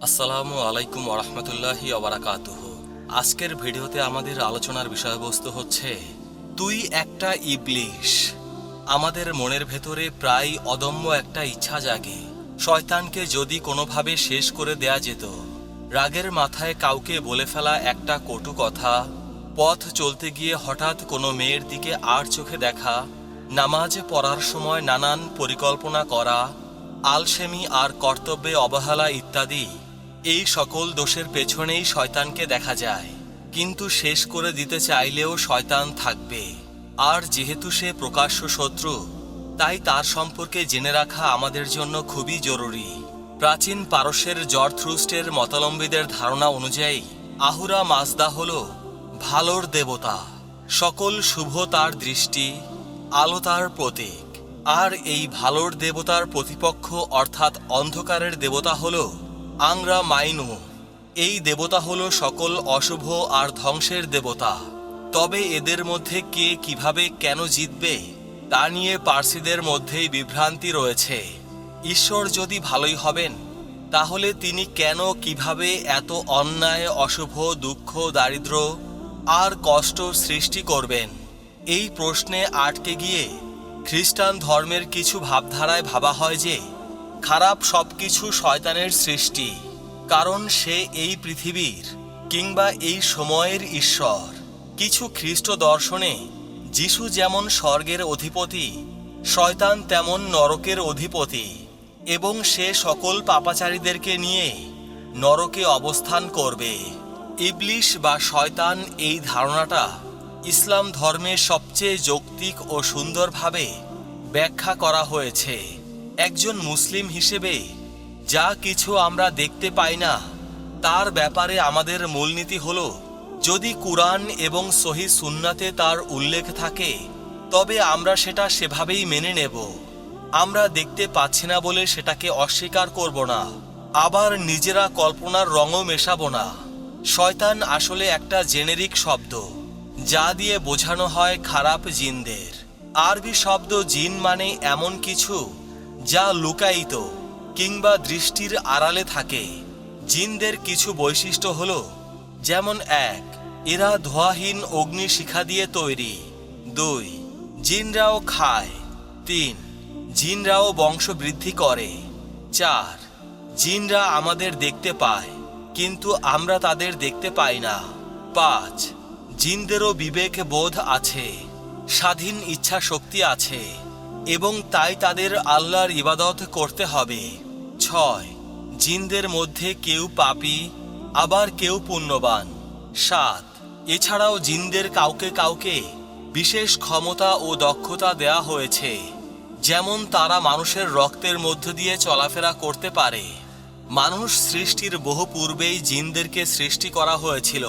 আসসালামু আলাইকুম ওরহমতুল্লাহি ওবরাকাতুহ আজকের ভিডিওতে আমাদের আলোচনার বিষয়বস্তু হচ্ছে, তুই একটা ইবলিশ। আমাদের মনের ভেতরে প্রায় অদম্য একটা ইচ্ছা জাগে। শয়তানকে যদি কোনোভাবে শেষ করে দেয়া যেত, রাগের মাথায় কাউকে বলে ফেলা একটা কটু কথা, পথ চলতে গিয়ে হঠাৎ কোনো মেয়ের দিকে আর চোখে দেখা, নামাজ পড়ার সময় নানান পরিকল্পনা করা, আলসেমি আর কর্তব্যে অবহেলা ইত্যাদি এই সকল দোষের পেছনেই শয়তানকে দেখা যায়। কিন্তু শেষ করে দিতে চাইলেও শয়তান থাকবে। আর যেহেতু সে প্রকাশ্য শত্রু, তাই তার সম্পর্কে জেনে রাখা আমাদের জন্য খুবই জরুরি। প্রাচীন পারস্যের জর্থ্রুস্টের মতালম্বীদের ধারণা অনুযায়ী, আহুরা মাজদা হল ভালোর দেবতা। সকল শুভ তার দৃষ্টি, আলো তার প্রতীক। আর এই ভালোর দেবতার প্রতিপক্ষ অর্থাৎ অন্ধকারের দেবতা হল আংরা মাইনু, এই দেবতা হল সকল অশুভ আর ধ্বংসের দেবতা। তবে এদের মধ্যে কে কীভাবে কেন জিতবে, তা নিয়ে পার্সিদের মধ্যেই বিভ্রান্তি রয়েছে। ঈশ্বর যদি ভালোই হবেন, তাহলে তিনি কেন কীভাবে এত অন্যায়, অশুভ, দুঃখ, দারিদ্র আর কষ্ট সৃষ্টি করবেন? এই প্রশ্নে আটকে গিয়ে খ্রিস্টান ধর্মের কিছু ভাবধারায় ভাবা হয় যে খারাপ সবকিছু শয়তানের সৃষ্টি, কারণ সে এই পৃথিবীর কিংবা এই সময়ের ঈশ্বর। কিছু খ্রিস্ট দর্শনে, যিশু যেমন স্বর্গের অধিপতি, শয়তান তেমন নরকের অধিপতি, এবং সে সকল পাপাচারীদেরকে নিয়ে নরকে অবস্থান করবে। ইবলিশ বা শয়তান এই ধারণাটা ইসলাম ধর্মে সবচেয়ে যৌক্তিক ও সুন্দরভাবে ব্যাখ্যা করা হয়েছে। একজন মুসলিম হিসেবে যা কিছু আমরা দেখতে পাই না, তার ব্যাপারে আমাদের মূলনীতি হল, যদি কুরআন এবং সহি সুন্নাতে তার উল্লেখ থাকে, তবে আমরা সেটা সেভাবেই মেনে নেব। আমরা দেখতে পাচ্ছি না বলে সেটাকে অস্বীকার করব না। আবার নিজেরা কল্পনার রঙও মেশাবো না। শয়তান আসলে একটা জেনেরিক শব্দ, যা দিয়ে বোঝানো হয় খারাপ জিনদের। আরবি শব্দ জিন মানে এমন কিছু যা লুকায়িত কিংবা দৃষ্টির আড়ালে থাকে। জিনদের কিছু বৈশিষ্ট্য হল, যেমন এক, এরা ধোয়াহীন অগ্নি শিখা দিয়ে তৈরি। দুই, জিনরাও খায়। তিন, জিনরাও বংশবৃদ্ধি করে। চার, জিনরা আমাদের দেখতে পায়, কিন্তু আমরা তাদের দেখতে পাই না। পাঁচ, জিনদেরও বিবেক বোধ আছে, স্বাধীন ইচ্ছা শক্তি আছে। এবং তাই তাদের আল্লাহর ইবাদত করতে হবে। ছয়, জিনদের মধ্যে কেউ পাপি, আবার কেউ পুণ্যবান। সাত, এছাড়াও জিনদের কাউকে কাউকে বিশেষ ক্ষমতা ও দক্ষতা দেয়া হয়েছে, যেমন তারা মানুষের রক্তের মধ্য দিয়ে চলাফেরা করতে পারে। মানুষ সৃষ্টির বহু পূর্বেই জিনদেরকে সৃষ্টি করা হয়েছিল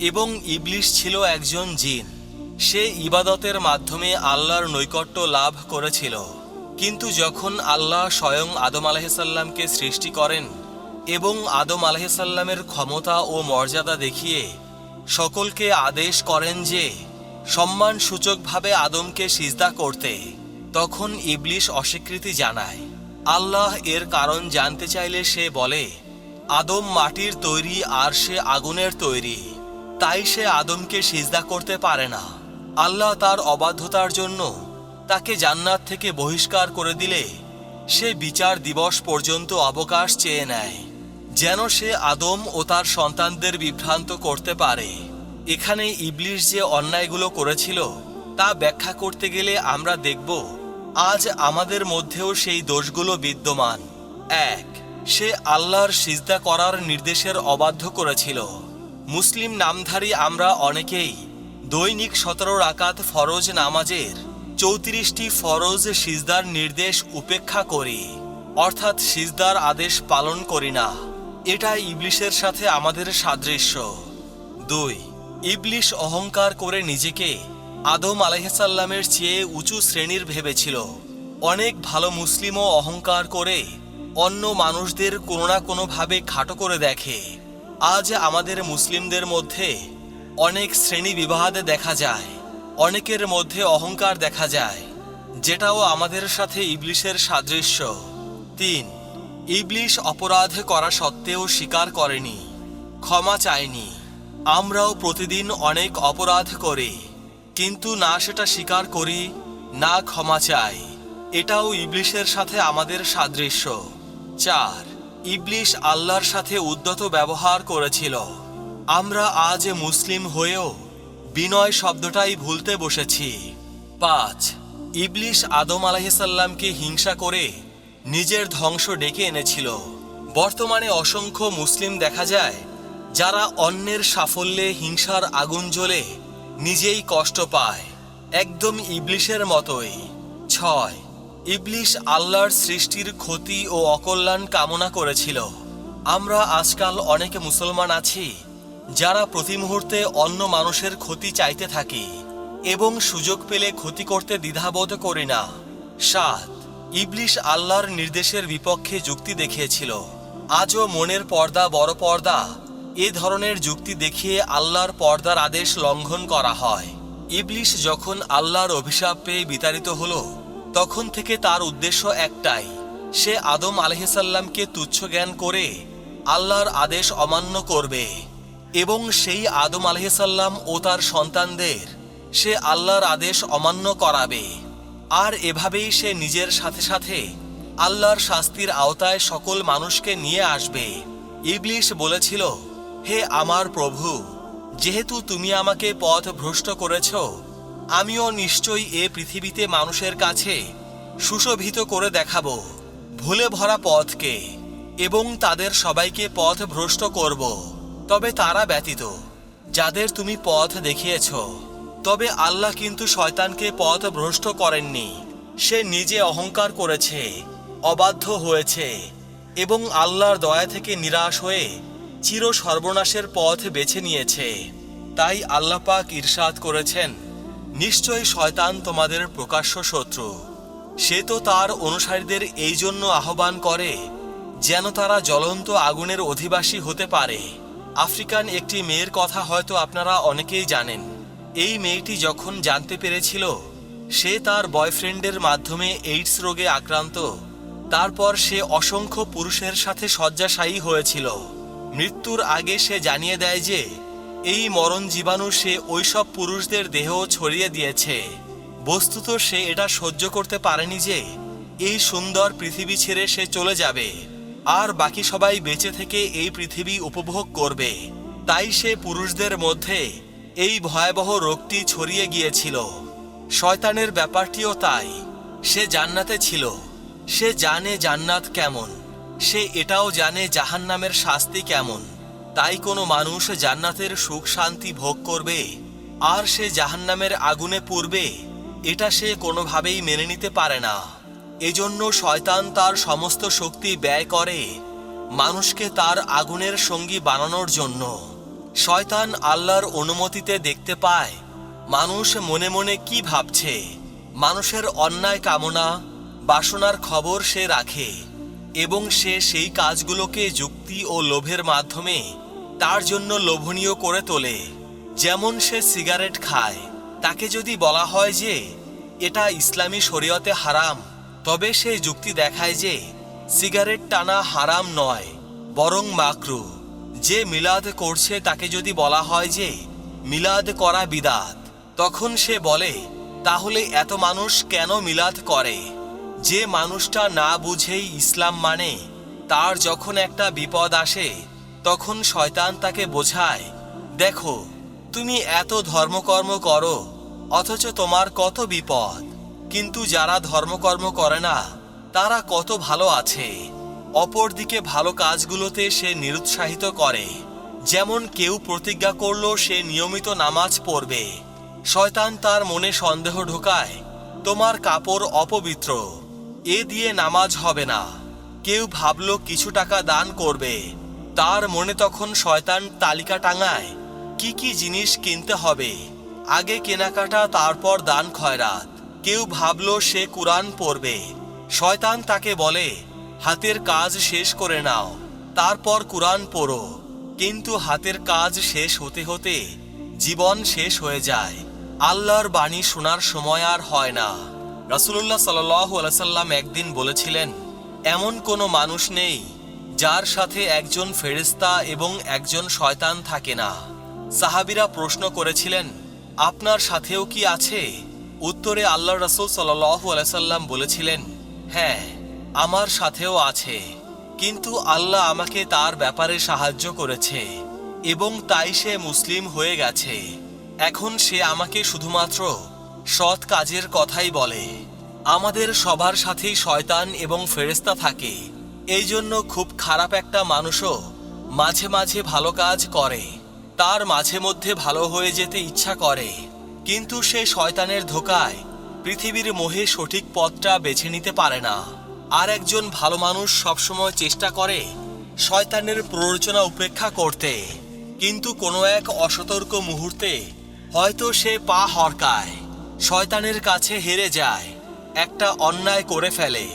এবং ইবলিশ ছিল একজন জিন। সে ইবাদতের মাধ্যমে আল্লাহর নৈকট্য লাভ করেছিল। কিন্তু যখন আল্লাহ স্বয়ং আদম আলাহিসাল্লামকে সৃষ্টি করেন এবং আদম আলাহিসাল্লামের ক্ষমতা ও মর্যাদা দেখিয়ে সকলকে আদেশ করেন যে, সম্মানসূচকভাবে আদমকে সিজদা করতে, তখন ইবলিশ অস্বীকৃতি জানায়। আল্লাহ এর কারণ জানতে চাইলে সে বলে, আদম মাটির তৈরি আর সে আগুনের তৈরি, তাই সে আদমকে সিজদা করতে পারে না। আল্লাহ তার অবাধ্যতার জন্য তাকে জান্নাত থেকে বহিষ্কার করে দিলে সে বিচার দিবস পর্যন্ত অবকাশ চেয়ে নেয়, যেন সে আদম ও তার সন্তানদের বিভ্রান্ত করতে পারে। এখানে ইবলিশ যে অন্যায়গুলো করেছিল, তা ব্যাখ্যা করতে গেলে আমরা দেখব, আজ আমাদের মধ্যেও সেই দোষগুলো বিদ্যমান। এক, সে আল্লাহর সিজদা করার নির্দেশের অবাধ্য করেছিল। মুসলিম নামধারী আমরা অনেকেই দৈনিক সতেরো রাকাত ফরজ নামাজের চৌত্রিশটি ফরজ সিজদার নির্দেশ উপেক্ষা করি, অর্থাৎ সিজদার আদেশ পালন করি না। এটা ইবলিশের সাথে আমাদের সাদৃশ্য। দুই, ইবলিশ অহংকার করে নিজেকে আদম আলাইসাল্লামের চেয়ে উঁচু শ্রেণির ভেবেছিল। অনেক ভালো মুসলিমও অহংকার করে অন্য মানুষদের কোনো না কোনোভাবে খাটো করে দেখে। আজ আমাদের মুসলিমদের মধ্যে অনেক শ্রেণি বিবাদ দেখা যায়, অনেকের মধ্যে অহংকার দেখা যায়, যেটাও আমাদের সাথে ইবলিশের সাদৃশ্য। তিন, ইবলিশ অপরাধ করা সত্ত্বেও স্বীকার করেনি, ক্ষমা চায়নি। আমরাও প্রতিদিন অনেক অপরাধ করি, কিন্তু না সেটা স্বীকার করি, না ক্ষমা চাই। এটাও ইবলিশের সাথে আমাদের সাদৃশ্য। চার, ইবলিশ আল্লাহর সাথে উদ্যত ব্যবহার করেছিল। আমরা আজ মুসলিম হয়েও বিনয় শব্দটাই ভুলতে বসেছি। পাঁচ, ইবলিশ আদম আলাহিসাল্লামকে হিংসা করে নিজের ধ্বংস ডেকে এনেছিল। বর্তমানে অসংখ্য মুসলিম দেখা যায় যারা অন্যের সাফল্যে হিংসার আগুন জ্বলে নিজেই কষ্ট পায়। একদম ইবলিশের মতোই। ছয়, ইবলিশ আল্লাহর সৃষ্টির ক্ষতি ও অকল্যাণ কামনা করেছিল। আমরা আজকাল অনেক মুসলমান আছি যারা প্রতি মুহূর্তে অন্য মানুষের ক্ষতি চাইতে থাকি এবং সুযোগ পেলে ক্ষতি করতে দ্বিধাবোধ করি না। সাত, ইবলিশ আল্লাহর নির্দেশের বিপক্ষে যুক্তি দেখিয়েছিল। আজও মনের পর্দা বড় পর্দা। এ ধরনের যুক্তি দেখিয়ে আল্লাহর পর্দার আদেশ লঙ্ঘন করা হয়। ইবলিশ যখন আল্লাহর অভিশাপ পেয়ে বিতাড়িত হল, তখন থেকে তার উদ্দেশ্য একটাই। সে আদম আলহিসাল্লামকে তুচ্ছ জ্ঞান করে আল্লাহর আদেশ অমান্য করবে। এবং সেই আদম আলহিসাল্লাম ও তার সন্তানদের সে আল্লাহর আদেশ অমান্য করাবে। আর এভাবেই সে নিজের সাথে সাথে আল্লাহর শাস্তির আওতায় সকল মানুষকে নিয়ে আসবে। ইবলিশ বলেছিল, হে আমার প্রভু, যেহেতু তুমি আমাকে পথ ভ্রষ্ট করেছ, আমিও নিশ্চয়ই এ পৃথিবীতে মানুষের কাছে সুশোভিত করে দেখাব, ভুলে ভরা পথকে, এবং তাদের সবাইকে পথ ভ্রষ্ট করব। তবে তারা ব্যতীত, যাদের তুমি পথ দেখিয়েছ। তবে আল্লাহ কিন্তু শয়তানকে পথ ভ্রষ্ট করেননি। সে নিজে অহংকার করেছে, অবাধ্য হয়েছে এবং আল্লাহর দয়া থেকে নিরাশ হয়ে চির সর্বনাশের পথ বেছে নিয়েছে। তাই আল্লাহ পাক ইরশাদ করেছেন, নিশ্চয়ই শয়তান তোমাদের প্রকাশ্য শত্রু। সে তো তার অনুসারীদের এই জন্য আহ্বান করে, যেন তারা জ্বলন্ত আগুনের অধিবাসী হতে পারে। আফ্রিকান একটি মেয়ের কথা হয়তো আপনারা অনেকেই জানেন। এই মেয়েটি যখন জানতে পেরেছিল, সে তার বয়ফ্রেন্ডের মাধ্যমে এইডস রোগে আক্রান্ত। তারপর সে অসংখ্য পুরুষের সাথে শয্যাশায়ী হয়েছিল। মৃত্যুর আগে সে জানিয়ে দেয় যে, এই মরণ জীবাণু সে ওইসব পুরুষদের দেহ ছড়িয়ে দিয়েছে। বস্তুত সে এটা সহ্য করতে পারেনি যে, এই সুন্দর পৃথিবী ছেড়ে সে চলে যাবে। আর বাকি সবাই বেঁচে থেকে এই পৃথিবী উপভোগ করবে। তাই সে পুরুষদের মধ্যে এই ভয়াবহ রোগটি ছড়িয়ে গিয়েছিল। শয়তানের ব্যাপারটিও তাই। সে জান্নাতে ছিল। সে জানে জান্নাত কেমন। সে এটাও জানে জাহান্নামের শাস্তি কেমন। তাই কোনো মানুষ জান্নাতের সুখ শান্তি ভোগ করবে, আর সে জাহান্নামের আগুনে পূর্বে এটা সে কোনোভাবেই মেনে নিতে পারে না। এজন্য শয়তান তার সমস্ত শক্তি ব্যয় করে মানুষকে তার আগুনের সঙ্গী বানানোর জন্য। শয়তান আল্লাহর অনুমতিতে দেখতে পায়, মানুষ মনে মনে কি ভাবছে। মানুষের অন্যায় কামনা, বাসনার খবর সে রাখে এবং সে সেই কাজগুলোকে যুক্তি ও লোভের মাধ্যমে তার জন্য লোভনীয় করে তোলে। যেমন সে সিগারেট খায়, তাকে যদি বলা হয় যে, এটা ইসলামী শরীয়তে হারাম। তবে সে যুক্তি দেখায় যে সিগারেট টানা হারাম নয়, বরং মাকরু। যে মিলাদ করছে তাকে যদি বলা হয় যে মিলাদ করা বিদাত, তখন সে বলে, তাহলে এত মানুষ কেন মিলাদ করে? যে মানুষটা না বুঝেই ইসলাম মানে তার যখন একটা বিপদ আসে, তখন শয়তান তাকে বোঝায়, দেখো, তুমি এত ধর্মকর্ম করো, অথচ তোমার কত বিপদ? কিন্তু যারা ধর্মকর্ম করে না, তারা কত ভালো আছে। অপরদিকে ভালো কাজগুলোতে সে নিরুৎসাহিত করে। যেমন কেউ প্রতিজ্ঞা করল সে নিয়মিত নামাজ পড়বে। শয়তান তার মনে সন্দেহ ঢোকায়, তোমার কাপড় অপবিত্র, এ দিয়ে নামাজ হবে না। কেউ ভাবল কিছু টাকা দান করবে। তার মনে তখন শয়তান তালিকা টাঙায়, কি কি জিনিস কিনতে হবে? আগে কেনাকাটা, তারপর দান খয়রাত। কেউ ভাবল সে কুরআন পড়বে। শয়তান তাকে বলে, হাতের কাজ শেষ করে নাও, তারপর কুরআন পড়ো। কিন্তু হাতের কাজ শেষ হতে হতে জীবন শেষ হয়ে যায়। আল্লাহর বাণী শোনার সময় আর হয় না। রাসুলুল্লাহ আলাইসাল্লাম একদিন বলেছিলেন, এমন কোনো মানুষ নেই যার সাথে একজন ফেরেস্তা এবং একজন শয়তান থাকে না। সাহাবিরা প্রশ্ন করেছিলেন, আপনার সাথেও কি আছে? উত্তরে আল্লাহ রসুল সাল্লাহ আলাইসাল্লাম বলেছিলেন হ্যাঁ আমার সাথেও আছে, কিন্তু আল্লাহ আমাকে তার ব্যাপারে সাহায্য করেছে এবং তাই সে মুসলিম হয়ে গেছে। এখন সে আমাকে শুধুমাত্র সৎ কাজের কথাই বলে। আমাদের সবার সাথেই শয়তান এবং ফেরেস্তা থাকে। এই জন্য খুব খারাপ একটা মানুষও মাঝে মাঝে ভালো কাজ করে। তার মাঝে মধ্যে ভালো হয়ে যেতে ইচ্ছা করে। কিন্তু সে শয়তানের ধোকায় পৃথিবীর মোহে সঠিক পথটা বেছে নিতে পারে না। আর একজন ভালো মানুষ সবসময় চেষ্টা করে শয়তানের প্ররোচনা উপেক্ষা করতে। কিন্তু কোনো এক অসতর্ক মুহূর্তে হয়তো সে পা হরকায়, শয়তানের কাছে হেরে যায়, একটা অন্যায় করে ফেলে।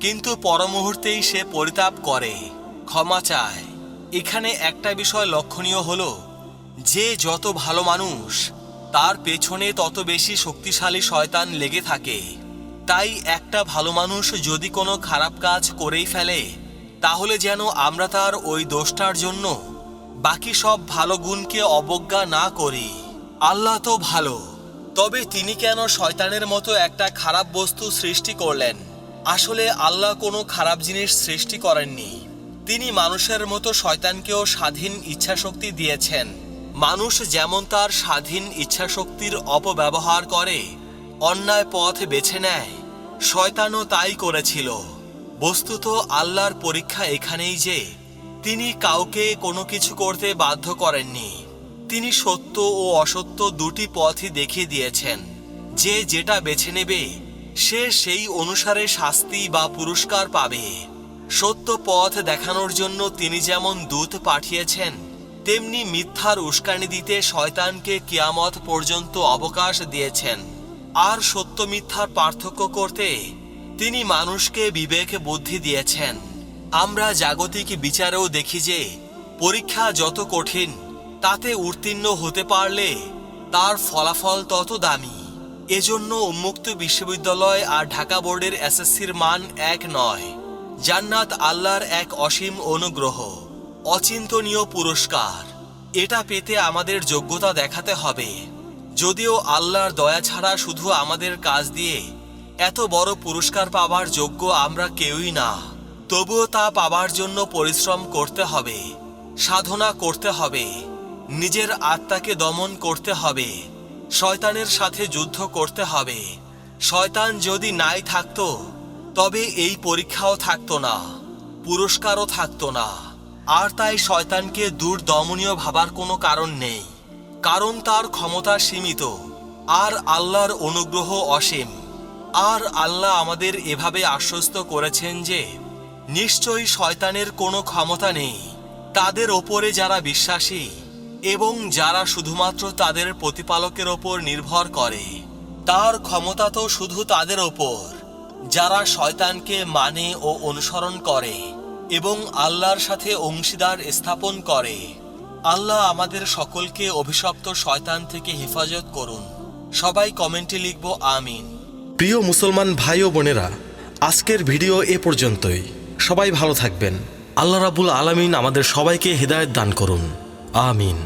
কিন্তু পরমুহূর্তেই সে পরিতাপ করে, ক্ষমা চায়। এখানে একটা বিষয় লক্ষণীয় হলো, যে যত ভালো মানুষ তার পেছনে তত বেশি শক্তিশালী শয়তান লেগে থাকে। তাই একটা ভালো মানুষ যদি কোনো খারাপ কাজ করেই ফেলে, তাহলে যেন আমরা তার ওই দোষটার জন্য বাকি সব ভালো গুণকে অবজ্ঞা না করি। আল্লাহ তো ভালো। তবে তিনি কেন শয়তানের মতো একটা খারাপ বস্তু সৃষ্টি করলেন? আসলে আল্লাহ কোনো খারাপ জিনিস সৃষ্টি করেননি। তিনি মানুষের মতো শয়তানকেও স্বাধীন ইচ্ছাশক্তি দিয়েছেন। মানুষ যেমন তার স্বাধীন ইচ্ছাশক্তির অপব্যবহার করে, অন্যায় পথ বেছে নেয়, শয়তানও তাই করেছিল। বস্তুত আল্লাহর পরীক্ষা এখানেই যে, তিনি কাউকে কোনো কিছু করতে বাধ্য করেননি। তিনি সত্য ও অসত্য দুটি পথই দেখিয়ে দিয়েছেন। যে যেটা বেছে নেবে, সে সেই অনুসারে শাস্তি বা পুরস্কার পাবে। সত্য পথ দেখানোর জন্য তিনি যেমন দূত পাঠিয়েছেন তেমনি মিথ্যার উস্কানি দিতে শয়তানকে কিয়ামত পর্যন্ত অবকাশ দিয়েছেন। আর সত্য মিথ্যার পার্থক্য করতে তিনি মানুষকে বিবেক বুদ্ধি দিয়েছেন। আমরা জাগতিক বিচারেও দেখি যে, পরীক্ষা যত কঠিন, তাতে উত্তীর্ণ হতে পারলে তার ফলাফল তত দামি। এজন্য উন্মুক্ত বিশ্ববিদ্যালয় আর ঢাকা বোর্ডের এসএসসির মান এক নয়। জান্নাত আল্লাহর এক অসীম অনুগ্রহ। অচিন্তনীয় পুরস্কার। এটা পেতে আমাদের যোগ্যতা দেখাতে হবে। যদিও আল্লাহর দয়া ছাড়া শুধু আমাদের কাজ দিয়ে এত বড় পুরস্কার পাবার যোগ্য আমরা কেউই না। তবুও তা পাবার জন্য পরিশ্রম করতে হবে, সাধনা করতে হবে, নিজের আত্মাকে দমন করতে হবে, শয়তানের সাথে যুদ্ধ করতে হবে। শয়তান যদি নাই থাকতো, তবে এই পরীক্ষাও থাকতো না, পুরস্কারও থাকতো না। আর তাই শয়তানকে দূর দমনীয় ভাবার কোনো কারণ নেই, কারণ তার ক্ষমতা সীমিত, আর আল্লাহর অনুগ্রহ অসীম। আর আল্লাহ আমাদের এভাবে আশ্বস্ত করেছেন যে, নিশ্চয়ই শয়তানের কোনো ক্ষমতা নেই, তাদের ওপরে যারা বিশ্বাসী, এবং যারা শুধুমাত্র তাদের প্রতিপালকের ওপর নির্ভর করে, তার ক্ষমতা তো শুধু তাদের ওপর, যারা শয়তানকে মানে ও অনুসরণ করে। এবং আল্লাহর সাথে অংশীদার স্থাপন করে। আল্লাহ আমাদের সকলকে অভিশপ্ত শয়তান থেকে হেফাজত করুন। সবাই কমেন্টে লিখব, আমিন। প্রিয় মুসলমান ভাই ও বোনেরা, আজকের ভিডিও এ পর্যন্তই। সবাই ভালো থাকবেন। আল্লাহ রাবুল আলমিন আমাদের সবাইকে হৃদায়ত দান করুন। আমিন।